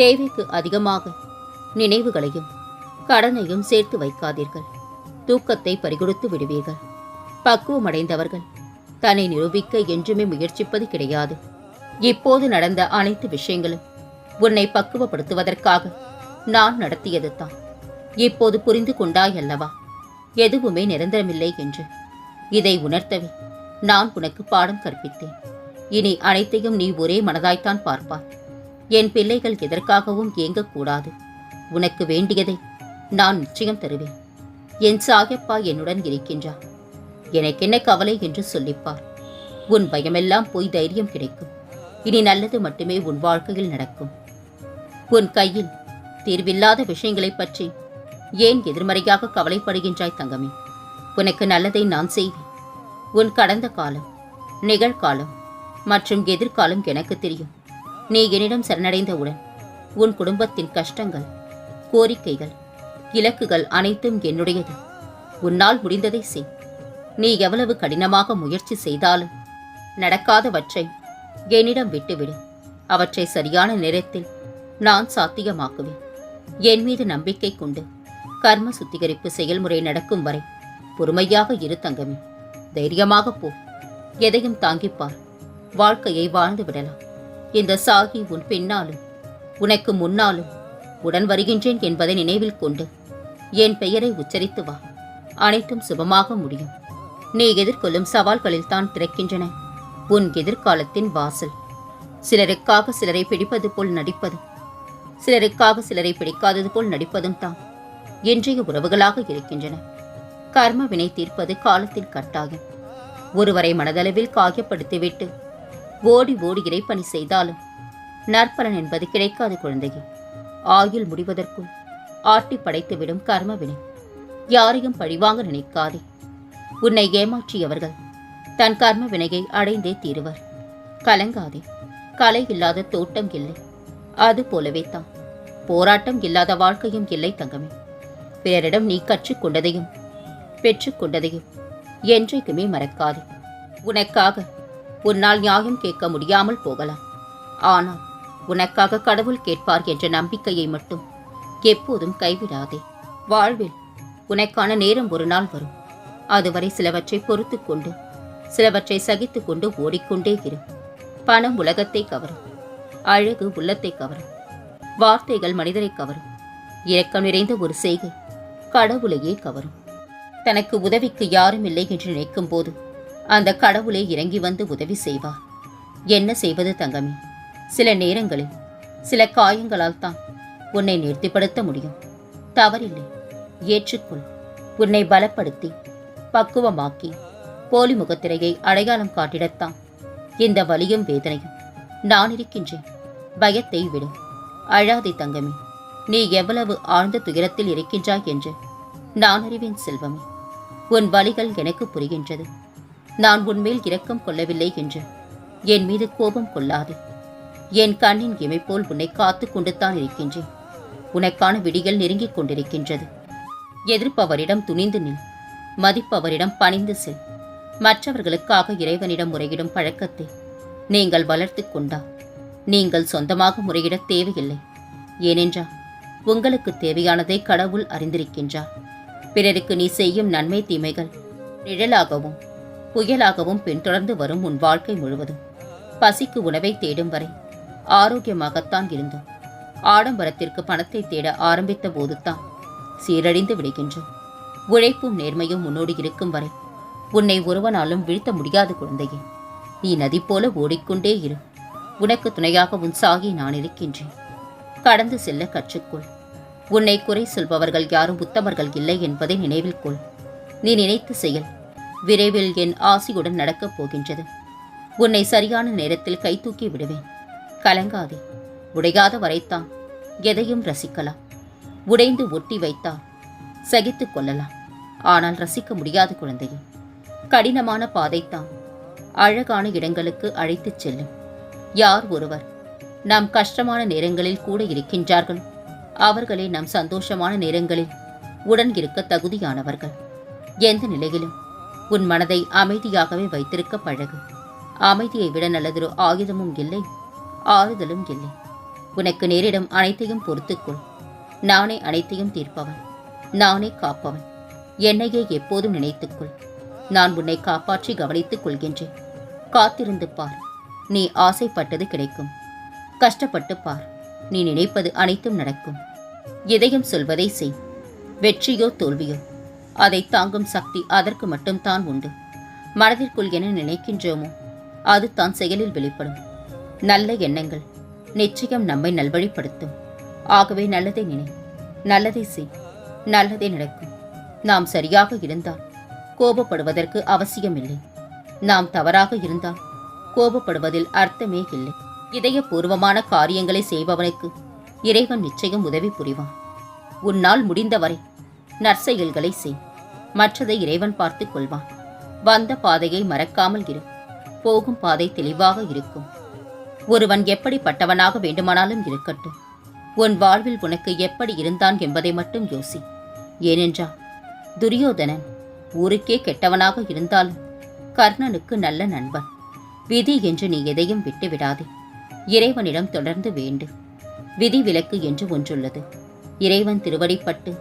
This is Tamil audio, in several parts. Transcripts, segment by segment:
தேவைக்கு அதிகமாக நினைவுகளையும் கடனையும் சேர்த்து வைக்காதீர்கள். தூக்கத்தை பறிகொடுத்து விடுவீர்கள். பக்குவமடைந்தவர்கள் தன்னை நிரூபிக்க என்றுமே முயற்சிப்பது கிடையாது. இப்போது நடந்த அனைத்து விஷயங்களும் உன்னை பக்குவப்படுத்துவதற்காக நான் நடத்தியது தான். இப்போது புரிந்து கொண்டாய் அல்லவா? எதுவுமே நிரந்தரமில்லை என்று. இதை உணர்த்தவே நான் உனக்கு பாடம் கற்பித்தேன். இனி அனைத்தையும் நீ ஒரே மனதாய்த்தான் பார்ப்பாய். என் பிள்ளைகள் எதற்காகவும் ஏங்கக்கூடாது. உனக்கு வேண்டியதை நான் நிச்சயம் தருவேன். என் சாகப்பா என்னுடன் இருக்கின்றார். எனக்கென்ன கவலை என்று சொல்லிப்பார். உன் பயமெல்லாம் போய் தைரியம் கிடைக்கும். இனி நல்லது மட்டுமே உன் வாழ்க்கையில் நடக்கும். உன் கையில் தீர்வில்லாத விஷயங்களைப் பற்றி ஏன் எதிர்மறையாக கவலைப்படுகின்றாய் தங்கமே? உனக்கு நல்லதை நான் செய்வேன். உன் கடந்த காலம் நிகழ்காலம் மற்றும் எதிர்காலம் எனக்கு தெரியும். நீ என்னிடம் சரணடைந்தவுடன் உன் குடும்பத்தின் கஷ்டங்கள் கோரிக்கைகள் இலக்குகள் அனைத்தும் என்னுடையது. உன்னால் முடிந்ததை செய். நீ எவ்வளவு கடினமாக முயற்சி செய்தாலும் நடக்காதவற்றை என்னிடம் விட்டுவிடு. அவற்றை சரியான நேரத்தில் நான் சாத்தியமாக்குவேன். என் மீது நம்பிக்கை கொண்டு கர்ம சுத்திகரிப்பு செயல்முறை நடக்கும் வரை பொறுமையாக இரு தங்கமே. தைரியமாக போ. எதையும் தாங்கிப்பார். வாழ்க்கையை வாழ்ந்து விடலாம். இந்த சாகி உன் பின்னாலும் உனக்கு முன்னாலும் உடன் வருகின்றேன் என்பதை நினைவில் கொண்டு என் பெயரை உச்சரித்து வா. அனைத்தும் சுபமாக முடியும். நீ எதிர்கொள்ளும் சவால்களில் தான் திறக்கின்றன. உன் எதிர்காலத்தின் வாசல். சிலருக்காக சிலரை பிடிப்பது போல் நடிப்பதும் சிலருக்காக சிலரை பிடிக்காதது போல் நடிப்பதும் தான் இன்றைய உறவுகளாக இருக்கின்றன. கர்ம வினை தீர்ப்பது காலத்தின் கட்டாயம். ஒருவரை மனதளவில் காயப்படுத்திவிட்டு ஓடி ஓடி இறைப்பணி செய்தாலும் நற்பலன் என்பது கிடைக்காது குழந்தையே. ஆயுள் முடிவதற்குள் ஆட்டி படைத்துவிடும் கர்மவினை. யாரையும் பழிவாங்க நினைக்காதே. உன்னை ஏமாற்றியவர்கள் தன் கர்ம வினையை அடைந்தே தீருவர். கலங்காதே. கலை இல்லாத தோட்டம் இல்லை. அது போலவே தான். போராட்டம் இல்லாத வாழ்க்கையும் இல்லை தங்கமே. பிறரிடம் நீ கற்றுக்கொண்டதையும் பெற்றுக்கொண்டதையும் என்றைக்குமே மறக்காதே. உனக்காக உன்னால் நியாயம் கேட்க முடியாமல் போகலாம். ஆனால் உனக்காக கடவுள் கேட்பார் என்ற நம்பிக்கையை மட்டும் எப்போதும் கைவிடாதே. வாழ்வில் உனக்கான நேரம் ஒரு நாள் வரும். அதுவரை சிலவற்றை பொறுத்துக்கொண்டு சிலவற்றை சகித்துக்கொண்டு ஓடிக்கொண்டே இரு. பணம் உலகத்தை கவரும். அழகு உள்ளத்தை கவரும். வார்த்தைகள் மனிதரை கவரும். இரக்கம் நிறைந்த ஒரு செய்கை கடவுளையே கவரும். தனக்கு உதவிக்கு யாரும் இல்லை என்று நினைக்கும் போது அந்த கடவுளே இறங்கி வந்து உதவி செய்வார். என்ன செய்வது தங்கமே? சில நேரங்களில் சில காயங்களால் தான் உன்னை நிறுத்திப்படுத்த முடியும். தவறில்லை. ஏற்றுக்கொள். உன்னை பலப்படுத்தி பக்குவமாக்கி போலி முகத்திரையை அடையாளம் காட்டிடத்தான் இந்த வலியும் வேதனையும் நான் இருக்கின்றேன். பயத்தை விடு. அழாதே தங்கமே. நீ எவ்வளவு ஆழ்ந்த துயரத்தில் இருக்கின்றாய் என்று நான் அறிவேன் செல்வமே. உன் வலிகள் எனக்கு புரிகின்றது. நான் உன்மேல் இரக்கம் கொள்ளவில்லை என்று. என் மீது கோபம் கொள்ளாது. என் கண்ணின் இமை போல் உன்னை காத்து கொண்டுத்தான் இருக்கின்றேன். உனக்கான விடிகள் நெருங்கிக் கொண்டிருக்கின்றது. எதிர்ப்பவரிடம் துணிந்து நில். மதிப்பவரிடம் பணிந்து செல். மற்றவர்களுக்காக இறைவனிடம் முறையிடும் பழக்கத்தை நீங்கள் வளர்த்து கொண்டா. நீங்கள் சொந்தமாக முறையிட தேவையில்லை. ஏனென்றால் உங்களுக்கு தேவையானதை கடவுள் அறிந்திருக்கின்றார். பிறருக்கு நீ செய்யும் நன்மை தீமைகள் நிழலாகவும் புயலாகவும் பின்தொடர்ந்து வரும் உன் வாழ்க்கை முழுவதும். பசிக்கு உணவை தேடும் வரை ஆரோக்கியமாகத்தான் இருந்தோம். ஆடம்பரத்திற்கு பணத்தை தேட ஆரம்பித்த போதுதான் சீரழிந்து விடுகின்றோம். உழைப்பும் நேர்மையும் உன்னோடு இருக்கும் வரை உன்னை ஒருவனாலும் வீழ்த்த முடியாது குழந்தையே. நீ நதி போல ஓடிக்கொண்டே இரு. உனக்கு துணையாக உன் சாகி நான் இருக்கின்றேன். கடந்து செல்ல கற்றுக்கொள். உன்னை குறை சொல்பவர்கள் யாரும் உத்தமர்கள் இல்லை என்பதை நினைவில் கொள். நீ நினைத்து செயல். விரைவில் என் ஆசியுடன் நடக்கப் போகின்றது. உன்னை சரியான நேரத்தில் கைதூக்கி விடுவேன். கலங்காதே. உடையாத வரைத்தான் எதையும் ரசிக்கலாம். உடைந்து ஒட்டி வைத்தால் சகித்துக் கொள்ளலாம். ஆனால் ரசிக்க முடியாத குழந்தையே. கடினமான பாதைத்தான் அழகான இடங்களுக்கு அழைத்துச் செல்லும். யார் ஒருவர் நாம் கஷ்டமான நேரங்களில் கூட இருக்கின்றார்கள். அவர்களே நம் சந்தோஷமான நேரங்களில் உடன் இருக்க தகுதியானவர்கள். எந்த நிலையிலும் உன் மனதை அமைதியாகவே வைத்திருக்க பழகு. அமைதியை விட நல்லதொரு ஆயுதமும் இல்லை. ஆறுதலும் இல்லை. உனக்கு நேரிடும் அனைத்தையும் பொறுத்துக்கொள். நானே அனைத்தையும் தீர்ப்பவன். நானே காப்பவன். என்னையே எப்போதும் நினைத்துக்கொள். நான் உன்னை காப்பாற்றி கவனித்துக் கொள்கின்றேன். காத்திருந்து பார். நீ ஆசைப்பட்டது கிடைக்கும். கஷ்டப்பட்டு பார். நீ நினைப்பது அனைத்தும் நடக்கும். இதயம் சொல்வதை செய். வெற்றியோ தோல்வியோ. அதை தாங்கும் சக்தி அதற்கு மட்டும்தான் உண்டு. மனதிற்குள் என்ன நினைக்கின்றோமோ அது தான் செயலில் வெளிப்படும். நல்ல எண்ணங்கள் நிச்சயம் நம்மை நல்வழிப்படுத்தும். ஆகவே நல்லதை நினை நல்லதை செய் நல்லதே நடக்கும். நாம் சரியாக இருந்தால் கோபப்படுவதற்கு அவசியமில்லை. நாம் தவறாக இருந்தால் கோபப்படுவதில் அர்த்தமே இல்லை. இதயபூர்வமான காரியங்களை செய்பவனுக்கு இறைவன் நிச்சயம் உதவி புரிவான். உன்னால் முடிந்தவரை நற்செயல்களை செய். மற்றதை இறைவன் பார்த்துக் கொள்வான். வந்த பாதையை மறக்காமல் இரு. போகும் பாதை தெளிவாக இருக்கும். ஒருவன் எப்படிப்பட்டவனாக வேண்டுமானாலும் இருக்கட்டும். உன் வாழ்வில் உனக்கு எப்படி இருந்தான் என்பதை மட்டும் யோசி. ஏனென்றால் துரியோதனன் ஊருக்கே கெட்டவனாக இருந்தாலும் கர்ணனுக்கு நல்ல நண்பன். விதி என்று நீ எதையும் விட்டுவிடாதே. இறைவனிடம் தொடர்ந்து வேண்டு. விதி விலக்கு என்று ஒன்றுள்ளது. இறைவன் திருவடிப்பட்டு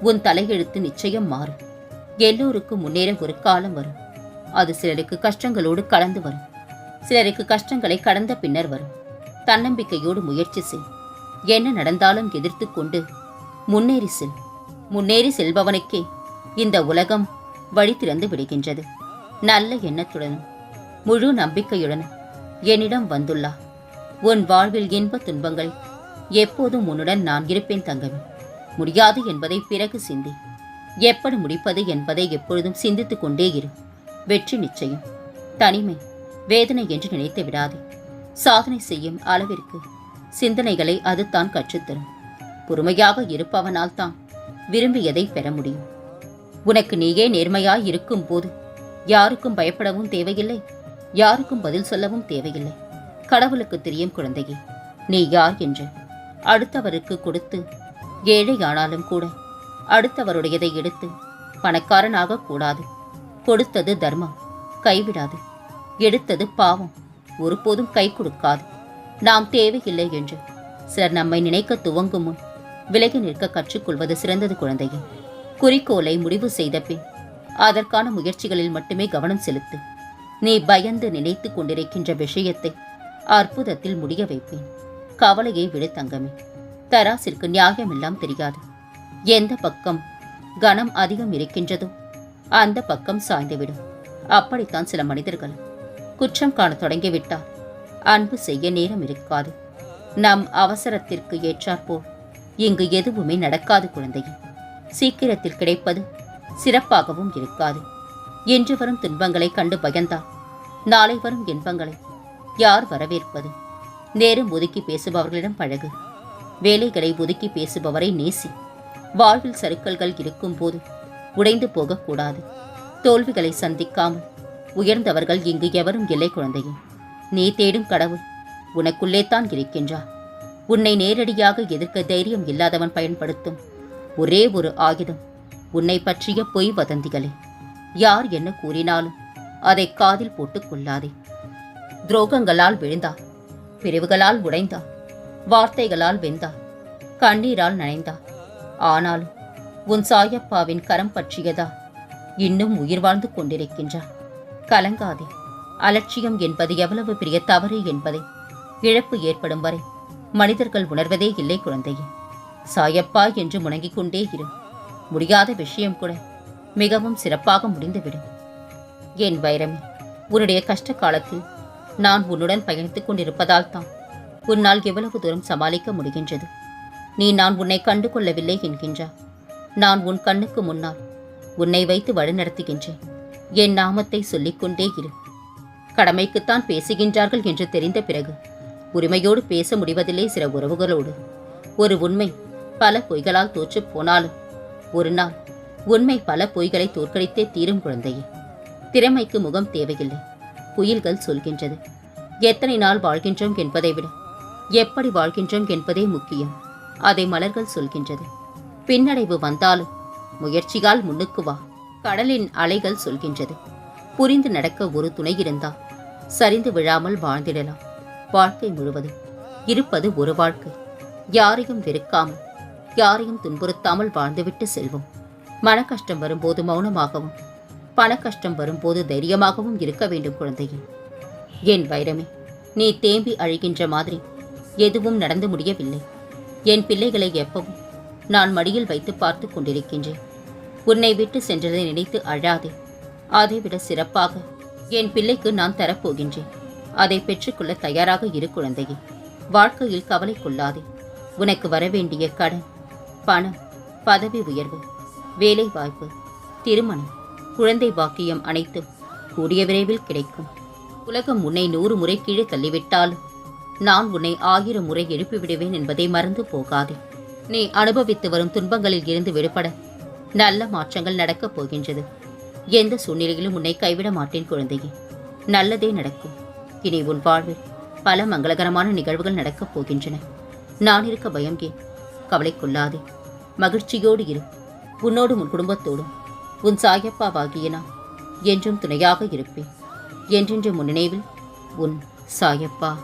உன் தலையெழுத்து நிச்சயம் மாறும். எல்லோருக்கும் முன்னேற ஒரு காலம் வரும். அது சிலருக்கு கஷ்டங்களோடு கலந்து வரும். சிலருக்கு கஷ்டங்களை கடந்த பின்னர் வரும். தன்னம்பிக்கையோடு முயற்சி செய். என்ன நடந்தாலும் எதிர்த்து கொண்டு முன்னேறி செல். முன்னேறி செல்பவனுக்கே இந்த உலகம் வழி திறந்து விடுகின்றது. நல்ல எண்ணத்துடனும் முழு நம்பிக்கையுடனும் என்னிடம் வந்துள்ளா. உன் வாழ்வில் இன்ப துன்பங்கள் எப்போதும் உன்னுடன் நான் இருப்பேன் தங்கமே. முடியாது என்பதை பிறகு சிந்தி. எப்படி முடிப்பது என்பதை எப்பொழுதும் சிந்தித்துக் கொண்டே இரு. வெற்றி நிச்சயம். தனிமை வேதனை என்று நினைத்து விடாதே. சாதனை செய்யும் அளவிற்கு சிந்தனைகளை அது தான் கற்றுத்தரும். பொறுமையாக இருப்பவனால் தான் விரும்பியதை பெற முடியும். உனக்கு நீயே நேர்மையாய் இருக்கும் போது யாருக்கும் பயப்படவும் தேவையில்லை. யாருக்கும் பதில் சொல்லவும் தேவையில்லை. கடவுளுக்கு தெரியும் குழந்தையே நீ யார் என்று அடுத்தவருக்கு கொடுத்து ஏழையானாலும் கூட அடுத்தவருடையதை எடுத்து பணக்காரனாக கூடாது. கொடுத்தது தர்மம் கைவிடாது. எடுத்தது பாவம் ஒருபோதும் கை கொடுக்காது. நாம் தேவையில்லை என்று. சிலர் நம்மை நினைக்க துவங்கும் முன் விலகி நிற்க கற்றுக்கொள்வது சிறந்தது குழந்தையே. குறிக்கோளை முடிவு செய்த பின் அதற்கான முயற்சிகளில் மட்டுமே கவனம் செலுத்து. நீ பயந்து நினைத்து கொண்டிருக்கின்ற விஷயத்தை அற்புதத்தில் முடிய வைப்பேன். கவலையை விடு தங்கமே. தராசிற்கு நியாயமெல்லாம் தெரியாது. எந்த பக்கம்? கனம் அதிகம் இருக்கின்றதோ. அந்த பக்கம் சாய்ந்துவிடும். அப்படித்தான் சில மனிதர்கள். குற்றம் காண தொடங்கிவிட்டால் அன்பு செய்ய நேரம் இருக்காது. நம் அவசரத்திற்கு ஏற்றாற்போல். இங்கு எதுவுமே நடக்காது குழந்தையே. சீக்கிரத்தில் கிடைப்பது சிறப்பாகவும் இருக்காது. இன்று வரும் துன்பங்களை கண்டு பயந்தால். நாளை வரும் இன்பங்களை யார் வரவேற்பது? நேரம் ஒதுக்கி பேசுபவர்களிடம் பழகு. வேலைகளை ஒதுக்கி பேசுபவரை நேசி. வாழ்வில் சறுக்கல்கள் இருக்கும்போது உடைந்து போகக்கூடாது. தோல்விகளை சந்திக்காமல். உயர்ந்தவர்கள் இங்கு எவரும் இல்லை குழந்தையே. நீ தேடும் கடவுள் உனக்குள்ளே தான் இருக்கின்றார். உன்னை நேரடியாக எதிர்க்க தைரியம் இல்லாதவன் பயன்படுத்தும் ஒரே ஒரு ஆயுதம் உன்னை பற்றிய பொய் வதந்திகளே. யார் என்ன கூறினாலும் அதை காதில் போட்டுக் கொள்ளாதே. துரோகங்களால் விழுந்தார் பிரிவுகளால் உடைந்தார் வார்த்தைகளால் வெந்தார் கண்ணீரால் நனைந்தார் ஆனாலும் உன் சாயப்பாவின் கரம் பற்றியதா? இன்னும் உயிர் வாழ்ந்து கொண்டிருக்கின்றார் கலங்காதே. அலட்சியம் என்பது எவ்வளவு பெரிய தவறு என்பதை இழப்பு ஏற்படும் வரை மனிதர்கள் உணர்வதே இல்லை குழந்தையே. சாயப்பா என்று முணங்கிக் கொண்டே இரு. முடியாத விஷயம் கூட மிகவும் சிறப்பாக முடிந்துவிடும். என் வைரமே உன்னுடைய கஷ்ட காலத்தில் நான் உன்னுடன் பயணித்துக் கொண்டிருப்பதால் தான் உன்னால் எவ்வளவு தூரம் சமாளிக்க முடிகின்றது. நீ நான் உன்னை கண்டு கொள்ளவில்லை என்கின்றாய் நான் உன் கண்ணுக்கு முன்னால் உன்னை வைத்து வழிநடத்துகின்றேன். என் நாமத்தை சொல்லிக்கொண்டே இரு. கடமைக்குத்தான் பேசுகின்றார்கள் என்று தெரிந்த பிறகு உரிமையோடு பேச முடிவதில்லை சில உறவுகளோடு. ஒரு உண்மை பல பொய்களால் தோற்றுப் போனாலும் ஒரு நாள் உண்மை பல பொய்களை தோற்கடித்தே தீரும் குழந்தையே. திறமைக்கு முகம் தேவையில்லை. குயில்கள் சொல்கின்றது. எத்தனை நாள் வாழ்கின்றோம் என்பதை விட எப்படி வாழ்கின்றோம் என்பதே முக்கியம். அதை மலர்கள் சொல்கின்றது. பின்னடைவு வந்தாலும் முயற்சியால் முன்னுக்கு வா. கடலின் அலைகள் சொல்கின்றது. புரிந்து நடக்க ஒரு துணை இருந்தால் சரிந்து விழாமல் வாழ்ந்திடலாம். வாழ்க்கை முழுவதும் இருப்பது ஒரு வாழ்க்கை. யாரையும் வெறுக்காமல் யாரையும் துன்புறுத்தாமல் வாழ்ந்துவிட்டு செல்வோம். மன கஷ்டம் வரும்போது மௌனமாகவும் பண கஷ்டம் வரும்போது தைரியமாகவும் இருக்க வேண்டும் குழந்தையே. என் வைரமே நீ தேம்பி அழிகின்ற மாதிரி எதுவும் நடந்து முடியவில்லை. என் பிள்ளைகளை எப்பவும் நான் மடியில் வைத்து பார்த்து கொண்டிருக்கின்றேன். உன்னை விட்டு சென்றதை நினைத்து அழாதே. அதைவிட சிறப்பாக என் பிள்ளைக்கு நான் தரப்போகின்றேன். அதை பெற்றுக்கொள்ள தயாராக இரு குழந்தையே. வாழ்க்கையில் கவலை கொள்ளாதே. உனக்கு வரவேண்டிய கடன் பணம் பதவி உயர்வு வேலை வாய்ப்பு திருமணம் குழந்தை பாக்கியம் அனைத்தும் கூடிய விரைவில் கிடைக்கும். உலகம் உன்னை நூறு முறை கீழே தள்ளிவிட்டாலும் நான் உன்னை ஆயிரம் முறை எழுப்பிவிடுவேன் என்பதை மறந்து போகாதே. நீ அனுபவித்து வரும் துன்பங்களில் இருந்து விடுபட. நல்ல மாற்றங்கள் நடக்கப் போகின்றது. எந்த சூழ்நிலையிலும் உன்னை கைவிட மாட்டேன் குழந்தையே. நல்லதே நடக்கும். இனி உன் வாழ்வில் பல மங்களகரமான நிகழ்வுகள் நடக்கப் போகின்றன. நான் இருக்க பயம் ஏன்? கவலை கொள்ளாதே. மகிழ்ச்சியோடு இரு. உன்னோடும் உன் குடும்பத்தோடும். உன் சாயப்பாவாகிய நான் என்றும் துணையாக இருப்பேன். என்றென்று முன் நினைவில் உன் சாயப்பா.